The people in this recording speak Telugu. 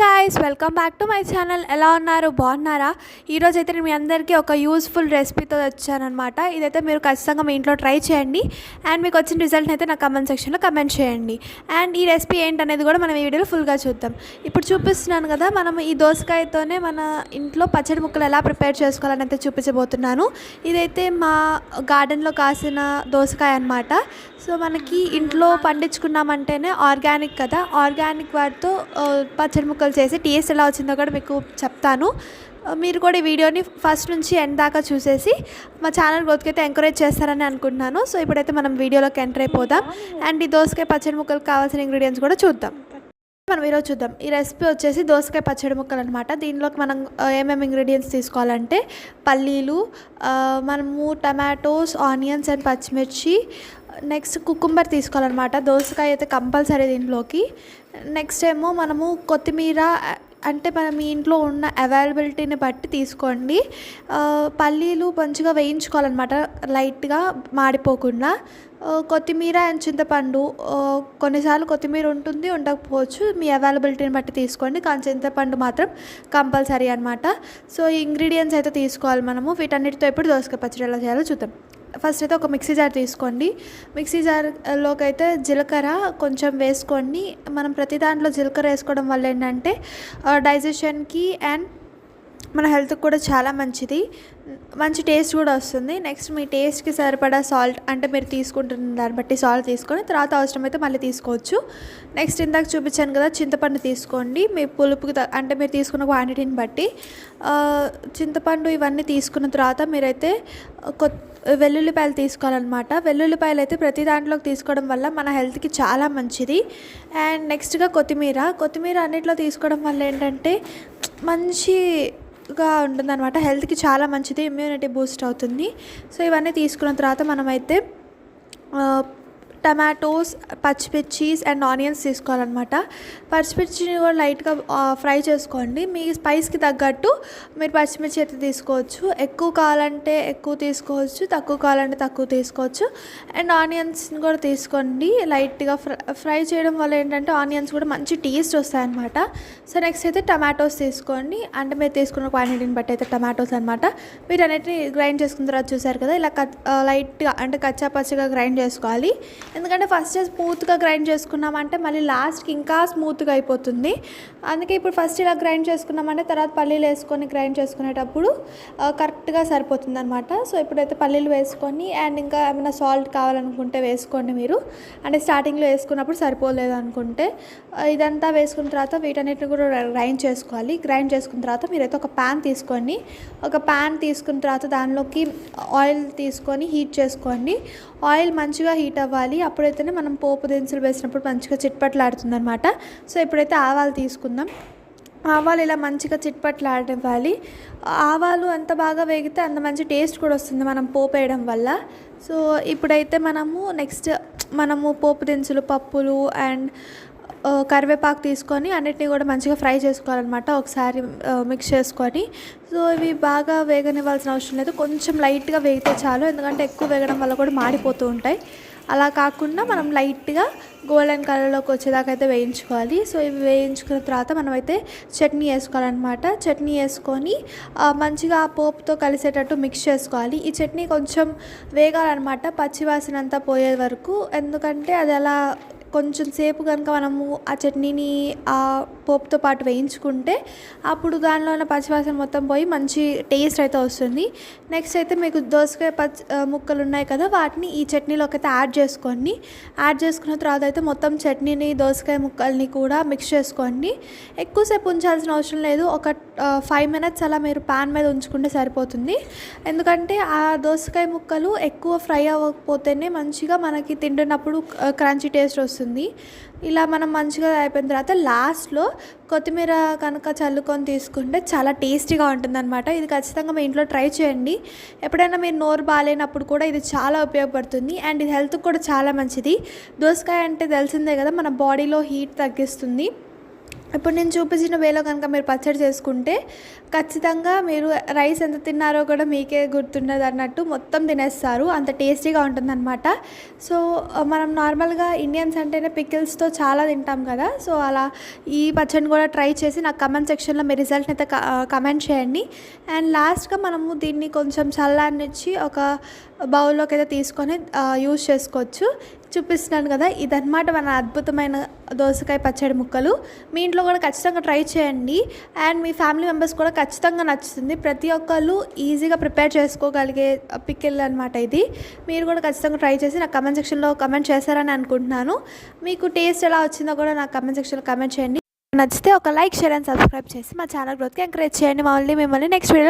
Guys welcome back to my channel ఎలా ఉన్నారు? బాగున్నారా? ఈరోజు అయితే నేను మీ అందరికీ ఒక యూస్ఫుల్ రెసిపీతో వచ్చానమాట ఇదైతే మీరు ఖచ్చితంగా మీ ఇంట్లో ట్రై చేయండి. అండ్ మీకు వచ్చిన రిజల్ట్ని అయితే నా కమెంట్ సెక్షన్లో కమెంట్ చేయండి. అండ్ ఈ రెసిపీ ఏంటనేది కూడా మనం ఈ వీడియోలో ఫుల్గా చూద్దాం. ఇప్పుడు చూపిస్తున్నాను కదా మనం ఈ దోసకాయతోనే మన ఇంట్లో పచ్చడి ముక్కలు ఎలా ప్రిపేర్ చేసుకోవాలని అయితే చూపించబోతున్నాను. ఇదైతే మా గార్డెన్లో కాసిన దోసకాయ అనమాట సో మనకి ఇంట్లో పండించుకున్నామంటేనే ఆర్గానిక్ కదా. ఆర్గానిక్ వాటితో పచ్చడి ముక్కలు చేసి టేస్ట్ ఎలా వచ్చిందో కూడా మీకు చెప్తాను. మీరు కూడా ఈ వీడియోని ఫస్ట్ నుంచి ఎండ్ దాకా చూసేసి మా ఛానల్ గ్రోత్కి అయితే ఎంకరేజ్ చేస్తారని అనుకుంటున్నాను. సో ఇప్పుడైతే మనం వీడియోలోకి ఎంటర్ అయిపోదాం. అండ్ ఈ దోసకాయ పచ్చడి ముక్కలకు కావాల్సిన ఇంగ్రీడియంట్స్ కూడా చూద్దాం. మనం ఈరోజు చూద్దాం. ఈ రెసిపీ వచ్చేసి దోసకాయ పచ్చడి ముక్కలు అనమాట దీనిలోకి మనం ఏమేమి ఇంగ్రీడియంట్స్ తీసుకోవాలంటే పల్లీలు మనము టమాటోస్ ఆనియన్స్ అండ్ పచ్చిమిర్చి నెక్స్ట్ కుకుంబర్ తీసుకోవాలన్నమాట. దోసకాయ అయితే కంపల్సరీ దీంట్లోకి. నెక్స్ట్ ఏమో మనము కొత్తిమీర అంటే మనం మీ ఇంట్లో ఉన్న అవైలబిలిటీని బట్టి తీసుకోండి. పల్లీలు మంచిగా వేయించుకోవాలన్నమాట లైట్గా మాడిపోకుండా. కొత్తిమీర అండ్ చింతపండు కొన్నిసార్లు కొత్తిమీర ఉంటుంది ఉండకపోవచ్చు. మీ అవైలబిలిటీని బట్టి తీసుకోండి కానీ చింతపండు మాత్రం కంపల్సరీ అనమాట సో ఈ ఇంగ్రీడియంట్స్ అయితే తీసుకోవాలి మనము. వీటన్నిటితో ఇప్పుడు దోసకాయ పచ్చడి ఎలా చేయాలో చూద్దాం. ఫస్ట్ అయితే ఒక మిక్సీ జార్ తీసుకోండి. మిక్సీ జార్లోకి అయితే జీలకర్ర కొంచెం వేసుకోండి మనం ప్రతి దాంట్లో జీలకర్ర వేసుకోవడం వల్ల ఏంటంటే డైజెషన్కి అండ్ మన హెల్త్కి కూడా చాలా మంచిది. మంచి టేస్ట్ కూడా వస్తుంది. నెక్స్ట్ మీ టేస్ట్కి సరిపడా సాల్ట్ అంటే మీరు తీసుకుంటున్న దాన్ని బట్టి సాల్ట్ తీసుకొని తర్వాత అవసరమైతే మళ్ళీ తీసుకోవచ్చు. నెక్స్ట్ ఇందాక చూపించాను కదా చింతపండు తీసుకోండి. మీ పులుపుకి అంటే మీరు తీసుకున్న క్వాంటిటీని బట్టి చింతపండు ఇవన్నీ తీసుకున్న తర్వాత మీరైతే కొత్ వెల్లుల్లిపాయలు తీసుకోవాలన్నమాట. వెల్లుల్లిపాయలు అయితే ప్రతి దాంట్లోకి తీసుకోవడం వల్ల మన హెల్త్కి చాలా మంచిది. అండ్ నెక్స్ట్గా కొత్తిమీర. కొత్తిమీర అన్నిట్లో తీసుకోవడం వల్ల ఏంటంటే మంచి మంచిగా ఉంటుందన్నమాట. హెల్త్కి చాలా మంచిది ఇమ్యూనిటీ బూస్ట్ అవుతుంది. సో ఇవన్నీ తీసుకున్న తర్వాత మనమైతే టమాటోస్ పచ్చిమిర్చీస్ అండ్ ఆనియన్స్ తీసుకోవాలన్నమాట. పచ్చిమిర్చిని కూడా లైట్గా ఫ్రై చేసుకోండి. మీ స్పైస్కి తగ్గట్టు మీరు పచ్చిమిర్చి అయితే తీసుకోవచ్చు. ఎక్కువ కావాలంటే ఎక్కువ తీసుకోవచ్చు తక్కువ కావాలంటే తక్కువ తీసుకోవచ్చు. అండ్ ఆనియన్స్ని కూడా తీసుకోండి. లైట్గా ఫ్రై ఫ్రై చేయడం వల్ల ఏంటంటే ఆనియన్స్ కూడా మంచి టేస్ట్ వస్తాయన్నమాట. సో నెక్స్ట్ అయితే టమాటోస్ తీసుకోండి. అంటే మీరు తీసుకున్న క్వాంటిటీని బట్టి అయితే టమాటోస్ అనమాట మీరు వీటన్నిటిని గ్రైండ్ చేసుకున్న తర్వాత చూసారు కదా ఇలా కట్ లైట్గా అంటే కచ్చాపచ్చగా గ్రైండ్ చేసుకోవాలి. ఎందుకంటే ఫస్ట్ స్మూత్గా గ్రైండ్ చేసుకున్నామంటే మళ్ళీ లాస్ట్కి ఇంకా స్మూత్గా అయిపోతుంది. అందుకే ఇప్పుడు ఫస్ట్ ఇలా గ్రైండ్ చేసుకున్నామంటే తర్వాత పల్లీలు వేసుకొని గ్రైండ్ చేసుకునేటప్పుడు కరెక్ట్గా సరిపోతుంది అనమాట సో ఇప్పుడైతే పల్లీలు వేసుకొని అండ్ ఇంకా ఏమైనా సాల్ట్ కావాలనుకుంటే వేసుకోండి మీరు. అంటే స్టార్టింగ్లో వేసుకున్నప్పుడు సరిపోలేదు అనుకుంటే ఇదంతా వేసుకున్న తర్వాత వీటన్నిటిని కూడా గ్రైండ్ చేసుకోవాలి. గ్రైండ్ చేసుకున్న తర్వాత మీరైతే ఒక ప్యాన్ తీసుకోండి ఒక ప్యాన్ తీసుకున్న తర్వాత దానిలోకి ఆయిల్ తీసుకొని హీట్ చేసుకోండి. ఆయిల్ మంచిగా హీట్ అవ్వాలి. అప్పుడైతేనే మనం పోపు దినుసులు వేసినప్పుడు మంచిగా చిట్పట్లాడుతుందనమాట సో ఇప్పుడైతే ఆవాలు తీసుకుందాం. ఆవాలు ఇలా మంచిగా చిట్పట్లాడివ్వాలి ఆవాలు ఎంత బాగా వేగితే అంత మంచి టేస్ట్ కూడా వస్తుంది మనం పోపు వేయడం వల్ల. సో ఇప్పుడైతే మనము నెక్స్ట్ మనము పోపు దినుసులు పప్పులు అండ్ కరివేపాకు తీసుకొని అన్నిటిని కూడా మంచిగా ఫ్రై చేసుకోవాలన్నమాట ఒకసారి మిక్స్ చేసుకొని. సో ఇవి బాగా వేగనివ్వాల్సిన అవసరం లేదు. కొంచెం లైట్గా వేగితే చాలు. ఎందుకంటే ఎక్కువ వేగడం వల్ల కూడా మాడిపోతూ ఉంటాయి. అలా కాకుండా మనం లైట్గా గోల్డెన్ కలర్లోకి వచ్చేదాకా అయితే వేయించుకోవాలి. సో ఇవి వేయించుకున్న తర్వాత మనమైతే చట్నీ వేసుకోవాలన్నమాట. చట్నీ వేసుకొని మంచిగా ఆ పోపుతో కలిసేటట్టు మిక్స్ చేసుకోవాలి. ఈ చట్నీ కొంచెం వేగాలన్నమాట పచ్చివాసన అంతా పోయే వరకు. ఎందుకంటే అది అలా కొంచెం సేపు కనుక మనము ఆ చట్నీని ఆ పోపుతో పాటు వేయించుకుంటే అప్పుడు దానిలో ఉన్న పచ్చివాసన మొత్తం పోయి మంచి టేస్ట్ అయితే వస్తుంది. నెక్స్ట్ అయితే మీకు దోసకాయ పచ్చి ముక్కలు ఉన్నాయి కదా వాటిని ఈ చట్నీలోకి అయితే యాడ్ చేసుకోండి. యాడ్ చేసుకున్న తర్వాత అయితే మొత్తం చట్నీని దోసకాయ ముక్కల్ని కూడా మిక్స్ చేసుకోండి. ఎక్కువసేపు ఉంచాల్సిన అవసరం లేదు. ఒక ఫైవ్ మినిట్స్ అలా మీరు పాన్ మీద ఉంచుకుంటే సరిపోతుంది. ఎందుకంటే ఆ దోసకాయ ముక్కలు ఎక్కువ ఫ్రై అవ్వకపోతేనే మంచిగా మనకి తింటున్నప్పుడు క్రంచీ టేస్ట్ వస్తుంది. ఇలా మనం మంచిగా అయిపోయిన తర్వాత లాస్ట్లో కొత్తిమీర కనుక చల్లుకొని తీసుకుంటే చాలా టేస్టీగా ఉంటుందన్నమాట. ఇది ఖచ్చితంగా మీ ఇంట్లో ట్రై చేయండి. ఎప్పుడైనా మీరు నోరు బాగాలేనప్పుడు కూడా ఇది చాలా ఉపయోగపడుతుంది. అండ్ ఇది హెల్త్కి కూడా చాలా మంచిది. దోసకాయ అంటే తెలిసిందే కదా మన బాడీలో హీట్ తగ్గిస్తుంది. ఇప్పుడు నేను చూపించిన వేలో కనుక మీరు పచ్చడి చేసుకుంటే ఖచ్చితంగా మీరు రైస్ ఎంత తిన్నారో కూడా మీకే గుర్తుండదు అన్నట్టు మొత్తం తినేస్తారు. అంత టేస్టీగా ఉంటుందన్నమాట. సో మనం నార్మల్గా ఇండియన్స్ అంటేనే పికిల్స్తో చాలా తింటాం కదా. సో అలా ఈ పచ్చడిని కూడా ట్రై చేసి నాకు కమెంట్ సెక్షన్లో మీ రిజల్ట్ని అయితే కమెంట్ చేయండి. అండ్ లాస్ట్గా మనము దీన్ని కొంచెం చల్లారనిచ్చి ఒక బౌల్లోకి అయితే తీసుకొని యూస్ చేసుకోవచ్చు. చూపిస్తున్నాను కదా ఇదన్నమాట మన అద్భుతమైన దోసకాయ పచ్చడి ముక్కలు. మీ ఇంట్లో కూడా ఖచ్చితంగా ట్రై చేయండి. అండ్ మీ ఫ్యామిలీ మెంబర్స్ కూడా ఖచ్చితంగా నచ్చుతుంది. ప్రతి ఒక్కళ్ళు ఈజీగా ప్రిపేర్ చేసుకోగలిగే పికిల్ అనమాట ఇది. మీరు కూడా ఖచ్చితంగా ట్రై చేసి నాకు కమెంట్ సెక్షన్లో కమెంట్ చేశారని అనుకుంటున్నాను. మీకు టేస్ట్ ఎలా వచ్చిందో కూడా నాకు కమెంట్ సెక్షన్లో కమెంట్ చేయండి. నచ్చితే ఒక లైక్ షేర్ అండ్ సబ్స్క్రైబ్ చేసి మా ఛానల్ గ్రోత్కి ఎంకరేజ్ చేయండి. మళ్ళీ మిమ్మల్ని నెక్స్ట్ వీడియో